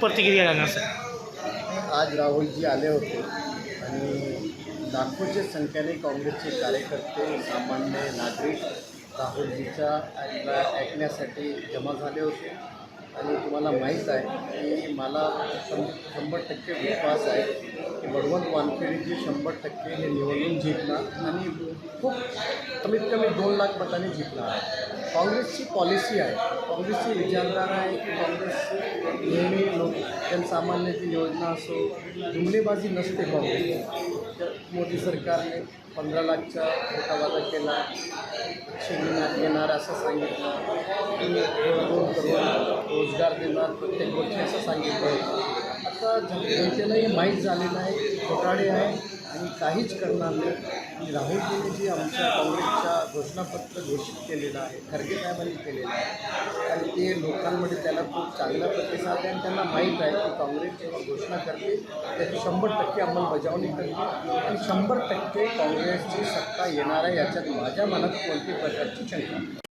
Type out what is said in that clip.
प्रतिक्रिया देणार सर? आज राहुलजी आले होते आणि लाखोच्या संख्येने काँग्रेसचे कार्यकर्ते, सामान्य नागरिक राहुलजीच्या ऐकला ऐकण्यासाठी जमा झाले होते. आणि तुम्हाला माहीत आहे की मला शं शंभर टक्के विश्वास आहे की बळवंत वानखेडेजी शंभर टक्के हे आणि खूप कमीत कमी दोन लाख मतांनी जिंकणार. आहे काँग्रेसची पॉलिसी आहे. काँग्रेसची विचारधारा आहे की काँग्रेस नेहमी जनसामान्याची योजना असो जुमलेबाजी नसते काँग्रेस तर मोदी सरकारने पंधरा लाखचा मोठा केला शिक्षण घेणार असं सांगितलं. दोन करोड रोजगार देणार प्रत्येक गोष्टी असं सांगितलं. आता जनतेला हे माहीत झालेलं आहे घोटाळे आहे. आणि काहीच करणार नाही. आणि राहुलजींनी जी आमच्या काँग्रेसच्या घोषणापत्र घोषित केलेलं आहे खरगे साहेबांनी केलेलं आहे. आणि ते लोकांमध्ये त्याला खूप चांगला प्रतिसाद आहे आणि त्यांना माहीत आहे की काँग्रेस जेव्हा घोषणा करते त्याची शंभर टक्के अंमलबजावणी करते. आणि शंभर टक्के काँग्रेसची सत्ता येणार आहे याच्यात माझ्या मनात कोणती प्रकारची शंका